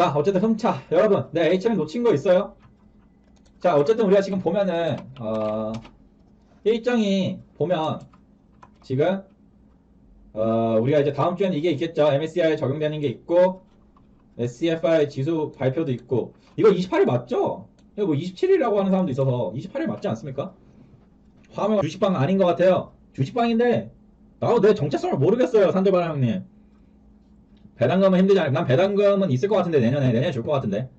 자, 어쨌든 흠차. 여러분, 네, HM 놓친 거 있어요? 자, 어쨌든 우리가 지금 보면은, 어, 일정이 보면, 지금, 어, 우리가 이제 다음 주에는 이게 있겠죠. MSCI에 적용되는 게 있고, SCFI 지수 발표도 있고, 이거 28일 맞죠? 이거 뭐 27일이라고 하는 사람도 있어서 28일 맞지 않습니까? 화면 주식방 아닌 것 같아요. 주식방인데, 나도 내 정체성을 모르겠어요, 산들바람 형님. 배당금은 힘들지 않아요. 난 배당금은 있을 것 같은데 내년에 내년에 줄 것 같은데.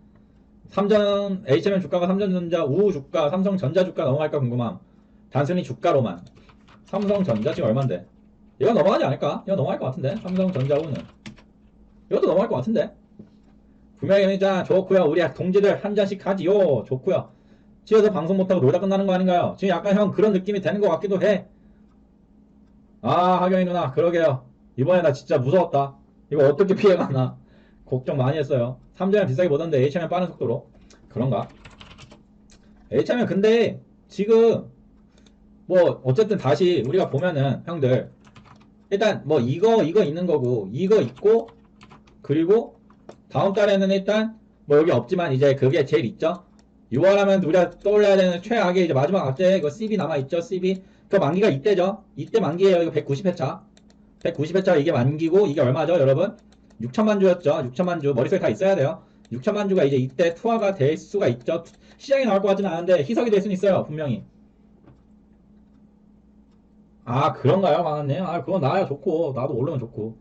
삼전 HMM 주가가 삼전전자 우후 주가 삼성전자 주가 넘어갈까 궁금함. 단순히 주가로만. 삼성전자 지금 얼마인데? 이거 넘어가지 않을까? 이거 넘어갈 것 같은데. 삼성전자 우는. 이것도 넘어갈 것 같은데. 분명히 자 좋고요. 우리 동지들 한 잔씩 하지요. 좋고요. 집에서 방송 못하고 놀다 끝나는 거 아닌가요? 지금 약간 형 그런 느낌이 되는 것 같기도 해. 아 하경이 누나 그러게요. 이번에 나 진짜 무서웠다. 이거 어떻게 피해가나 걱정 많이 했어요. 3전에 비싸게 보던데 H면 빠른 속도로 그런가? H면 근데 지금 뭐 어쨌든 다시 우리가 보면은 형들 일단 뭐 이거 이거 있는 거고 이거 있고 그리고 다음 달에는 일단 뭐 여기 없지만 이제 그게 제일 있죠. 6월 하면 우리가 떠올려야 되는 최악의 이제 마지막 악재 이거 CB 남아 있죠. CB 그 만기가 이때죠. 이때 만기예요. 이거 190회차. 190회차 이게 만기고 이게 얼마죠 여러분? 6천만 주였죠. 6천만 주. 머릿속에 다 있어야 돼요. 6천만 주가 이제 이때 투하가 될 수가 있죠. 시장에 나올 것 같지는 않은데 희석이 될 수는 있어요 분명히. 아 그런가요 망했네요 아 그건 나야 좋고. 나도 오르면 좋고.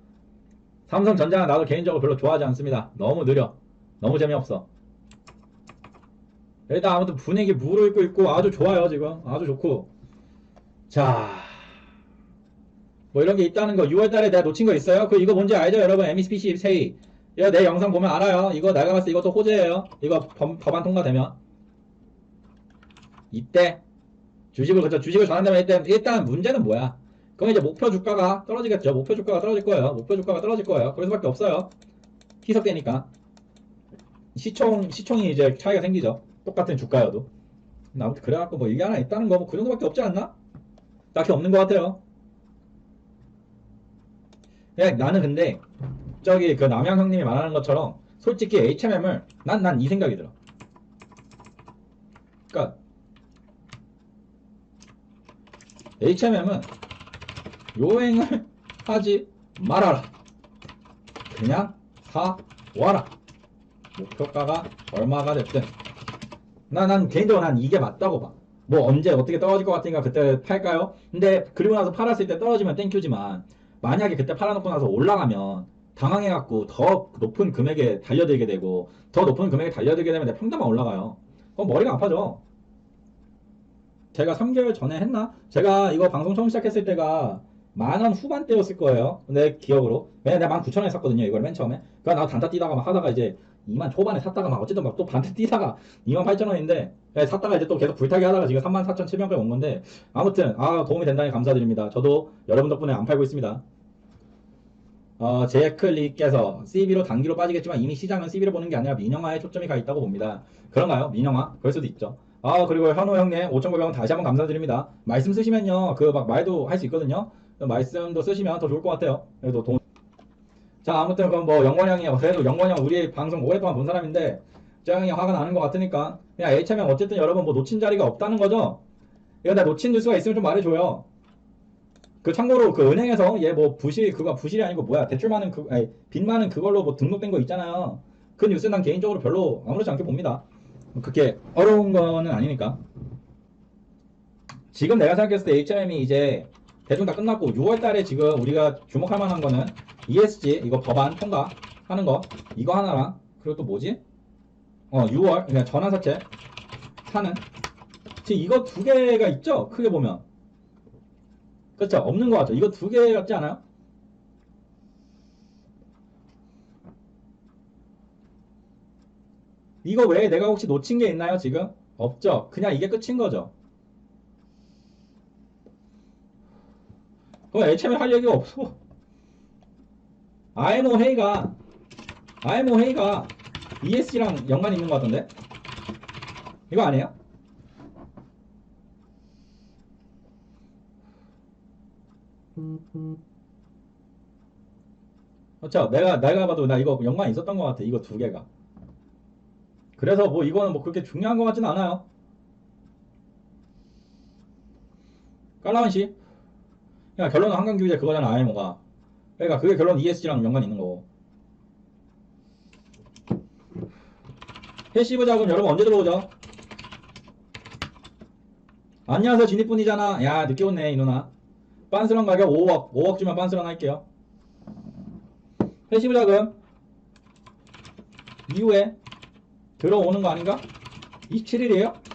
삼성전자는 나도 개인적으로 별로 좋아하지 않습니다. 너무 느려. 너무 재미없어. 일단 아무튼 분위기 무르익고 있고 아주 좋아요 지금. 아주 좋고. 자 뭐 이런 게 있다는 거. 6월 달에 내가 놓친 거 있어요? 그 이거 뭔지 알죠 여러분? MSPC 세이. 이거 내 영상 보면 알아요. 이거 내가 봤을 때 이것도 호재예요. 이거 법, 법안 통과되면. 이때 주식을 그쵸 주식을 전한다면 일단, 일단 문제는 뭐야? 그럼 이제 목표 주가가 떨어지겠죠. 목표 주가가 떨어질 거예요. 목표 주가가 떨어질 거예요. 그럴 수밖에 없어요. 희석되니까. 시총 시총이 이제 차이가 생기죠. 똑같은 주가여도. 아무튼 그래갖고 뭐 이게 하나 있다는 거 뭐 그 정도밖에 없지 않나? 딱히 없는 것 같아요 그냥 나는 근데 저기 그 남양 형님이 말하는 것처럼 솔직히 HMM을 난 난 이 생각이 들어. 그러니까 HMM은 요행을 하지 말아라. 그냥 사 와라. 목표가가 얼마가 됐든. 난, 난 개인적으로 난 이게 맞다고 봐. 뭐 언제 어떻게 떨어질 것 같으니까 그때 팔까요? 근데 그리고 나서 팔았을 때 떨어지면 땡큐지만 만약에 그때 팔아놓고 나서 올라가면 당황해갖고 더 높은 금액에 달려들게 되고 더 높은 금액에 달려들게 되면 내 평단만 올라가요. 그럼 머리가 아파져. 제가 3개월 전에 했나? 제가 이거 방송 처음 시작했을 때가 만원 후반대였을 거예요. 내 기억으로. 왜냐면 내가 19,000원에 샀거든요. 이걸 맨 처음에. 그러니까 나 단타 뛰다가 막 하다가 이제 2만 초반에 샀다가 막 어쨌든 막 또 반타 뛰다가 28,000원인데 샀다가 이제 또 계속 불타기 하다가 지금 34,700원까지 온 건데 아무튼 아 도움이 된다니 감사드립니다. 저도 여러분 덕분에 안 팔고 있습니다. 어, 제클릭께서 CB로 단기로 빠지겠지만 이미 시장은 CB로 보는 게 아니라 민영화에 초점이 가 있다고 봅니다. 그런가요? 민영화? 그럴 수도 있죠. 아 그리고 현호 형님 5,900원 다시 한번 감사드립니다. 말씀 쓰시면요 그 막 말도 할 수 있거든요. 그 말씀도 쓰시면 더 좋을 것 같아요. 그래도 돈. 자 아무튼 그럼 뭐 영원 형이 그래도 영원 형 우리 방송 오랫동안 본 사람인데 짱이 화가 나는 것 같으니까 그냥 H면 어쨌든 여러분 뭐 놓친 자리가 없다는 거죠. 이거 나 놓친 뉴스가 있으면 좀 말해줘요. 그 참고로 그 은행에서 얘 뭐 부실 그거 부실이 아니고 뭐야 대출 많은 그 아니 빚 많은 그걸로 뭐 등록된 거 있잖아요. 그 뉴스 난 개인적으로 별로 아무렇지 않게 봅니다. 그렇게 어려운 거는 아니니까. 지금 내가 생각했을 때 HM이 이제 대충 다 끝났고 6월 달에 지금 우리가 주목할 만한 거는 ESG 이거 법안 통과하는 거 이거 하나랑 그리고 또 뭐지? 어 6월 그냥 전환사채 사는 지금 이거 두 개가 있죠? 크게 보면 그렇죠? 없는 거 같죠? 이거 두 개 같지 않아요? 이거 외에 내가 혹시 놓친 게 있나요, 지금? 없죠? 그냥 이게 끝인 거죠? 그럼 HM에 할 얘기가 없어. IMO 회의가, IMO 회의가 ESG랑 연관이 있는 것 같던데? 이거 아니에요? 그렇죠. 내가 내가 봐도 나 이거 연관이 있었던 것 같아. 이거 두 개가. 그래서 뭐 이거는 뭐 그렇게 중요한 것 같지는 않아요. 깔라만 씨. 그냥 결론은 한강규제 그거잖아, IMO가. 그러니까 그게 결론 ESG랑 연관이 있는 거고. 패시브 자금 여러분 언제 들어오죠? 안녕하세요 진입분이잖아 야 늦게 왔네 이 누나 빤스런 가격 5억 5억 주면 빤스런 할게요 패시브 자금 이후에 들어오는 거 아닌가? 27일이에요?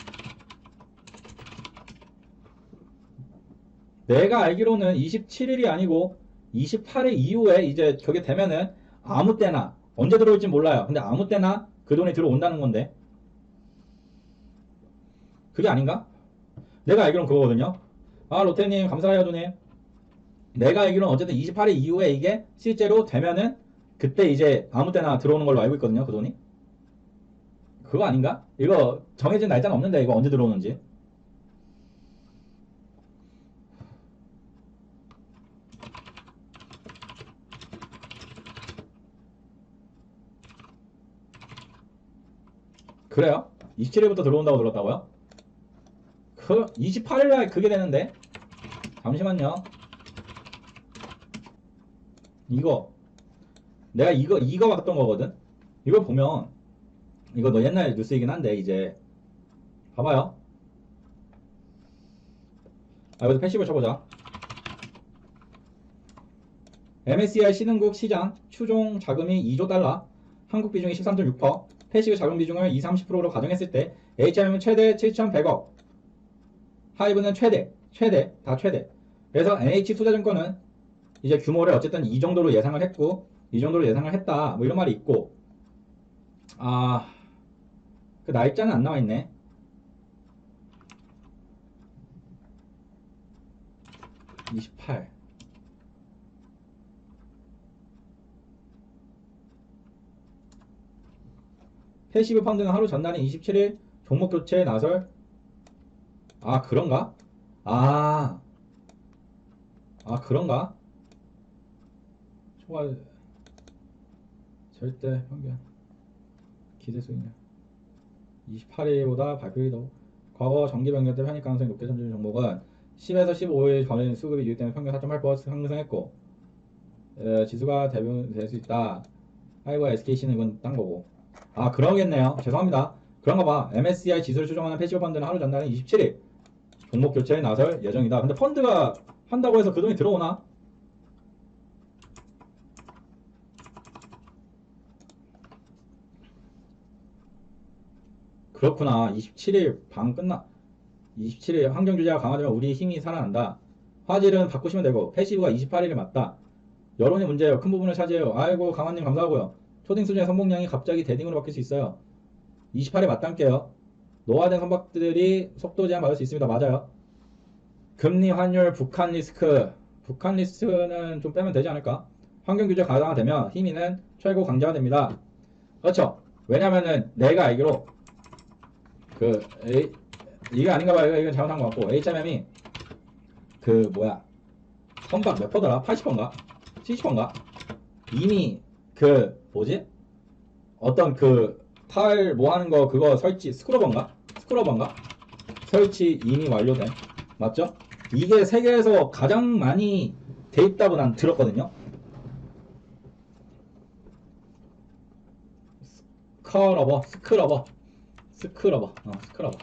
내가 알기로는 27일이 아니고 28일 이후에 이제 저게 되면은 아무 때나 언제 들어올지 몰라요. 근데 아무 때나 그 돈이 들어온다는 건데 그게 아닌가? 내가 알기로는 그거거든요. 아 로테님 감사해요 누님. 내가 알기로는 어쨌든 28일 이후에 이게 실제로 되면은 그때 이제 아무 때나 들어오는 걸로 알고 있거든요. 그 돈이. 그거 아닌가? 이거 정해진 날짜는 없는데 이거 언제 들어오는지. 그래요? 27일부터 들어온다고 들었다고요? 그 28일날 그게 되는데 잠시만요. 이거 내가 이거 이거 봤던 거거든. 이걸 보면 이거 너 옛날 뉴스이긴 한데 이제 봐봐요. 아 여기서 패시브 쳐보자. MSCI 신흥국 시장 추종 자금이 2조 달러, 한국 비중이 13.6%, 패시브 자금 비중을 20, 30%로 가정했을 때 HM은 최대 7,100억, 하이브는 최대, 최대, 다 최대. 그래서 NH투자증권은 이제 규모를 어쨌든 이 정도로 예상을 했고, 이 정도로 예상을 했다. 뭐 이런 말이 있고, 아, 그 날짜는 안 나와 있네. (28) 패시브 펀드는 하루 전날인 27일 종목 교체에 나설 아 그런가? 아, 아 그런가? 초과 절대 평균 기대 수익률 28일보다 발표일이 더 과거 정기 변경 때 편입 가능성이 높게 점진 종목은 10에서 15일 전인 수급이 유입되는 평균 4.8% 상승했고 에, 지수가 대변될 수 있다. 하이버 SKC는 이건 딴 거고. 아 그러겠네요. 죄송합니다. 그런가 봐. MSCI 지수를 추종하는 패시브 펀드는 하루 전날인 27일 종목 교체에 나설 예정이다. 근데 펀드가 한다고 해서 그 돈이 들어오나? 그렇구나. 27일 방 끝나. 27일 환경 규제가 강화되면 우리 힘이 살아난다. 화질은 바꾸시면 되고 패시브가 28일에 맞다. 여론이 문제예요. 큰 부분을 차지해요. 아이고 강환님 감사하고요. 초딩 수준의 선봉량이 갑자기 대딩으로 바뀔 수 있어요. 28에 맞담게요. 노화된 선박들이 속도 제한 받을 수 있습니다. 맞아요. 금리, 환율, 북한 리스크. 북한 리스크는 좀 빼면 되지 않을까? 환경 규제 강화되면 힘이는 최고 강자가 됩니다. 그렇죠. 왜냐면은 내가 알기로 그 A, 이게 아닌가 봐요. 이건 잘못한 것 같고 HMM이 그 뭐야 선박 몇 퍼더라? 80퍼인가? 70퍼인가? 이미 그 뭐지? 어떤 그탈뭐 하는 거 그거 설치 스크러버인가? 스크러버인가? 설치 이미 완료된 맞죠? 이게 세계에서 가장 많이 돼 있다고 난 들었거든요. 스크러버, 스크러버, 스크러버, 어, 스크러버.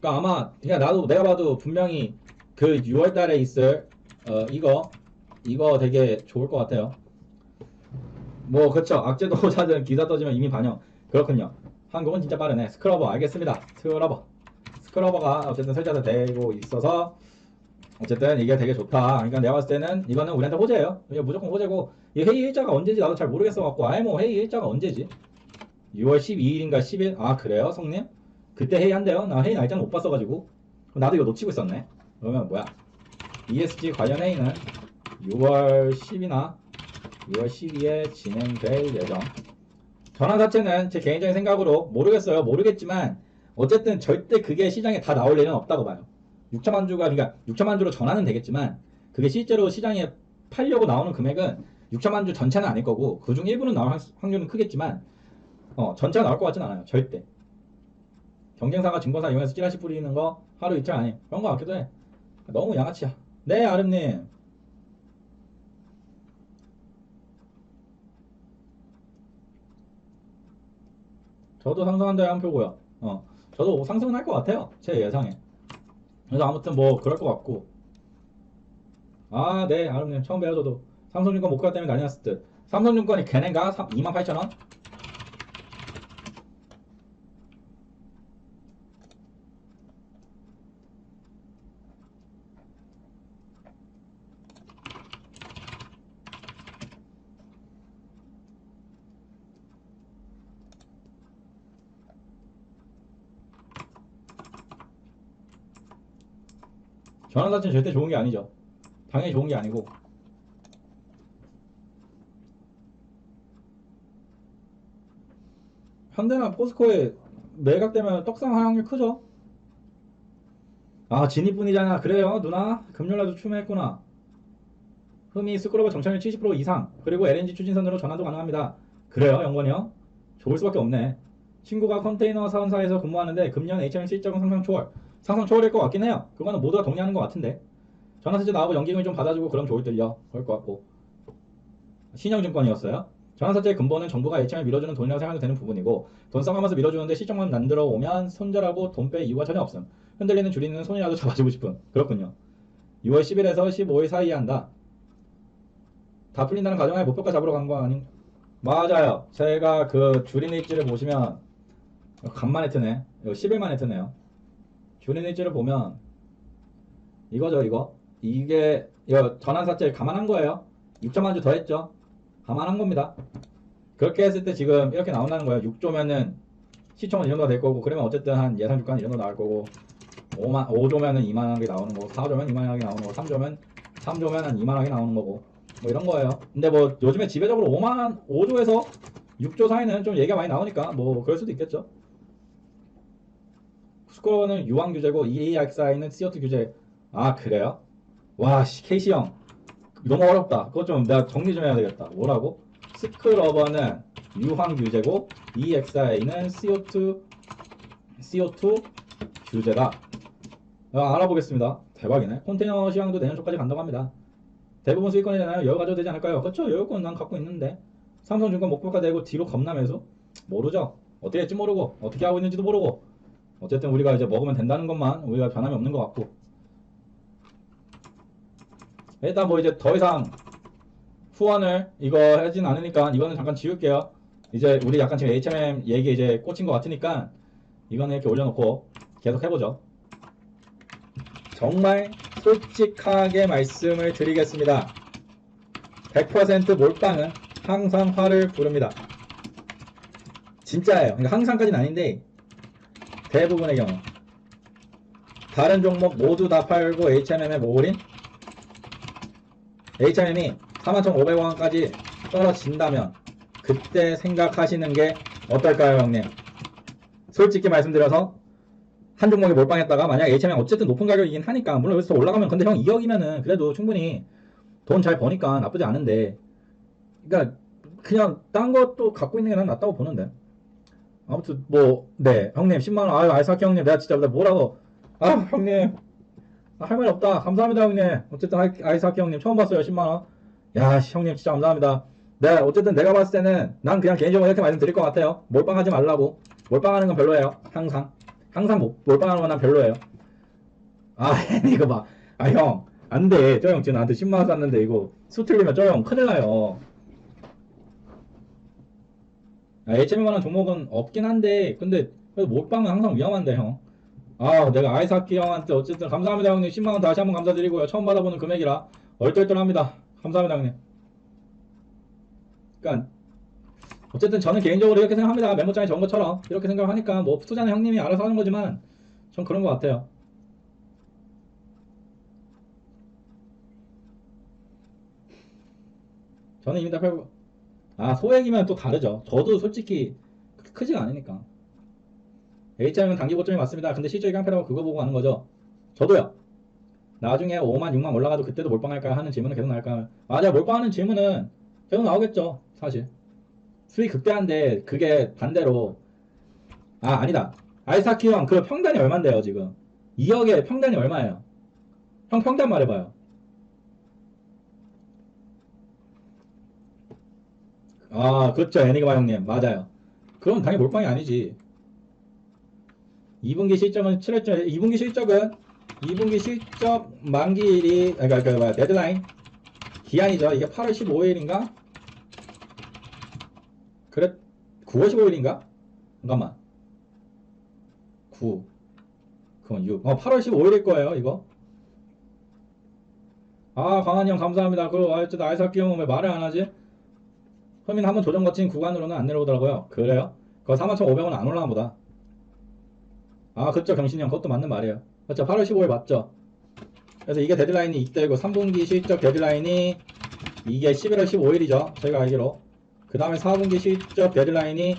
그러니까 아마 그냥 나도 내가 봐도 분명히 그 6월 달에 있을 어 이거 이거 되게 좋을 것 같아요. 뭐 그쵸 악재 도자든 기사 떠지면 이미 반영 그렇군요. 한국은 진짜 빠르네. 스크러버 알겠습니다. 스크러버 스크러버가 어쨌든 설정이 되고 있어서 어쨌든 이게 되게 좋다. 그러니까 내가 봤을 때는 이거는 우리한테 호재예요. 이게 무조건 호재고 이 회의 일자가 언제지 나도 잘 모르겠어 갖고 아예 회의 일자가 언제지? 6월 12일인가 10일 아 그래요 성님? 그때 회의한대요. 나 회의 날짜는 못 봤어가지고 나도 이거 놓치고 있었네. 그러면 뭐야? ESG 관련 회의는 6월 10이나 6월 12에 진행될 예정. 전환 자체는 제 개인적인 생각으로 모르겠어요. 모르겠지만 어쨌든 절대 그게 시장에 다 나올 일은 없다고 봐요. 6천만 주가 그러니까 6천만 주로 전환은 되겠지만 그게 실제로 시장에 팔려고 나오는 금액은 6천만 주 전체는 아닐 거고 그중 일부는 나올 확- 확률은 크겠지만 어, 전체가 나올 것 같진 않아요. 절대. 경쟁사가 증권사 이용해서 찌라시 뿌리는 거 하루 이틀 아니 그런 거 같기도 해. 너무 양아치야. 네, 아름님. 저도 상승한다에 한 표고요. 어, 저도 상승은 할 것 같아요. 제 예상에. 그래서 아무튼 뭐 그럴 것 같고. 아, 네, 아름님 처음 저도. 삼성증권 목표 때문에 난리 났을 듯. 삼성증권이 걔네가 28,000원? 전환 자체는 절대 좋은 게 아니죠. 당연히 좋은 게 아니고. 현대나 포스코에 매각되면 떡상할 확률 크죠? 아, 진입분이잖아. 그래요, 누나? 금요일날도 추매했구나. 흠이 스크로버 정착률 70% 이상, 그리고 LNG 추진선으로 전환도 가능합니다. 그래요, 영건이요? 좋을 수밖에 없네. 친구가 컨테이너 사원사에서 근무하는데 금년 HM 실적은 상상 초월. 상상 초월일 것 같긴 해요. 그거는 모두가 동의하는 것 같은데. 전화세제 나하고 연기금을 좀 받아주고 그럼 좋을 듯요. 그럴 것 같고. 신영증권이었어요. 전환사채의 근본은 정부가 HM을 밀어주는 돈이라고 생각도 되는 부분이고 돈 써가면서 밀어주는데 실적만 만들어 오면 손절하고 돈 뺄 이유가 전혀 없음. 흔들리는 줄이는 손이라도 잡아주고 싶음. 그렇군요. 6월 10일에서 15일 사이에 한다. 다 풀린다는 가정하에 목표가 잡으러 간 거 아닌? 맞아요. 제가 그 줄이는 입지를 보시면 간만에 트네. 이거 10일 만에 트네요. 줄이는 입지를 보면 이거죠 이거. 이게 이거 전환사채 감안한 거예요. 6천만 주 더했죠. 감안한 겁니다. 그렇게 했을 때 지금 이렇게 나온다는 거예요. 6조면은 시총은 이 정도 될 거고 그러면 어쨌든 한 예상 주가는 이 정도 나올 거고 5만 5조면은 2만 원이 나오는 거고 4조면 2만 원이 나오는 거고 3조면 3조면 한 2만 원이 나오는 거고 뭐 이런 거예요. 근데 뭐 요즘에 지배적으로 5만 5조에서 6조 사이는 좀 얘기가 많이 나오니까 뭐 그럴 수도 있겠죠. 스코어는 유황 규제고 EAXI는 CO2 규제. 아 그래요? 와 씨, 케이시 형 너무 어렵다. 그거 좀 내가 정리 좀 해야 되겠다. 뭐라고? 스크러버는 유황 규제고 EXI는 CO2 CO2 규제다. 아, 알아보겠습니다. 대박이네. 컨테이너 시황도 내년 초까지 간다고 합니다. 대부분 수익권이 되나요? 여유 가져도 되지 않을까요? 그렇죠. 여유권 난 갖고 있는데 삼성증권 목표가 되고 뒤로 겁나면서 모르죠. 어떻게 할지 모르고 어떻게 하고 있는지도 모르고 어쨌든 우리가 이제 먹으면 된다는 것만 우리가 변함이 없는 것 같고 일단 뭐 이제 더 이상 후원을 이거 하진 않으니까 이거는 잠깐 지울게요. 이제 우리 약간 지금 HMM 얘기 이제 꽂힌 것 같으니까 이거는 이렇게 올려놓고 계속 해보죠. 정말 솔직하게 말씀을 드리겠습니다. 100% 몰빵은 항상 화를 부릅니다. 진짜예요. 그러니까 항상까지는 아닌데 대부분의 경우 다른 종목 모두 다 팔고 HMM에 모을인 HMM이 41,500원까지 떨어진다면 그때 생각하시는 게 어떨까요 형님? 솔직히 말씀드려서 한 종목에 몰빵했다가 만약 HMM 어쨌든 높은 가격이긴 하니까 물론 여기서 올라가면 근데 형 2억이면은 그래도 충분히 돈 잘 버니까 나쁘지 않은데 그러니까 그냥 딴 것도 갖고 있는 게 난 낫다고 보는데 아무튼 뭐 네. 형님 10만원. 아유 알사키 형님 내가 진짜 뭐라고. 아 형님. 아, 할 말이 없다. 감사합니다 형님. 어쨌든 아이- 아이사키 형님 처음 봤어요 10만원. 야 씨, 형님 진짜 감사합니다. 네 어쨌든 내가 봤을 때는 난 그냥 개인적으로 이렇게 말씀드릴 것 같아요. 몰빵하지 말라고. 몰빵하는 건 별로예요. 항상. 항상 못- 몰빵하는 건 난 별로예요. 아 이거 봐아형. 안돼. 저 형 지금 나한테 10만원 쐈는데 이거 수 틀리면 저 형 큰일 나요 아, HM만한 종목은 없긴 한데 근데 몰빵은 항상 위험한데 형. 아 내가 아이사키 형한테 어쨌든 감사합니다 형님. 10만원 다시 한번 감사드리고요. 처음 받아보는 금액이라 얼떨떨합니다. 감사합니다 형님. 그러니까 어쨌든 저는 개인적으로 이렇게 생각합니다. 메모장에 적은 것처럼 이렇게 생각하니까 뭐 투자는 형님이 알아서 하는 거지만 전 그런 것 같아요. 저는 이미 다 팔고 아 소액이면 또 다르죠. 저도 솔직히 크- 크지가 않으니까. H자면 단기 고점이 맞습니다. 근데 실적이 깡패라고 그거 보고 하는 거죠. 저도요. 나중에 5만 6만 올라가도 그때도 몰빵할까요? 하는 질문은 계속 나올까요. 맞아 몰빵하는 질문은 계속 나오겠죠 사실. 수익 극대화인데 그게 반대로. 아 아니다. 아이사키 형 그 평단이 얼만데요 지금? 2억에 평단이 얼마예요? 형 평단 말해봐요 아 그렇죠. 애니그마 형님. 맞아요. 그럼 당연히 몰빵이 아니지. 2분기 실적은 7회째 2분기 실적은 2분기 실적 만기일이 아, 그러니까 그 뭐야 데드라인? 기한이죠. 이게 8월 15일인가? 그래 9월 15일인가? 잠깐만. 9 그건 6 어, 8월 15일일 거예요 이거. 아 강한이 형 감사합니다. 그 어쨌든 아이사키 형은 왜 말을 안 하지 허민 한번 조정 거친 구간으로는 안 내려오더라고요. 그래요? 그거 41,500원 안 올라가 보다. 아 그쵸 경신이 형. 그것도 맞는 말이에요. 그렇죠 8월 15일 맞죠? 그래서 이게 데드라인이 이때고 3분기 실적 데드라인이 이게 11월 15일이죠. 저희가 알기로. 그 다음에 4분기 실적 데드라인이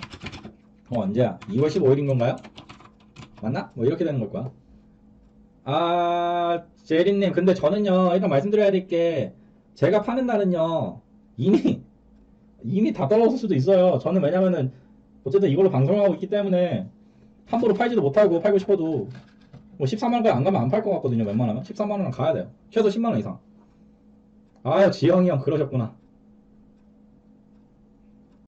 어 언제야? 2월 15일인 건가요? 맞나? 뭐 이렇게 되는 걸 거야 아 제리님 근데 저는요 일단 말씀드려야 될 게 제가 파는 날은요 이미 이미 다 떨어졌을 수도 있어요. 저는 왜냐면은 어쨌든 이걸로 방송하고 있기 때문에 함부로 팔지도 못하고 팔고 싶어도 뭐 14만원 안 가면 안 팔 것 같거든요 웬만하면. 13만원 가야 돼요. 최소 10만원 이상. 아유 지영이 형 그러셨구나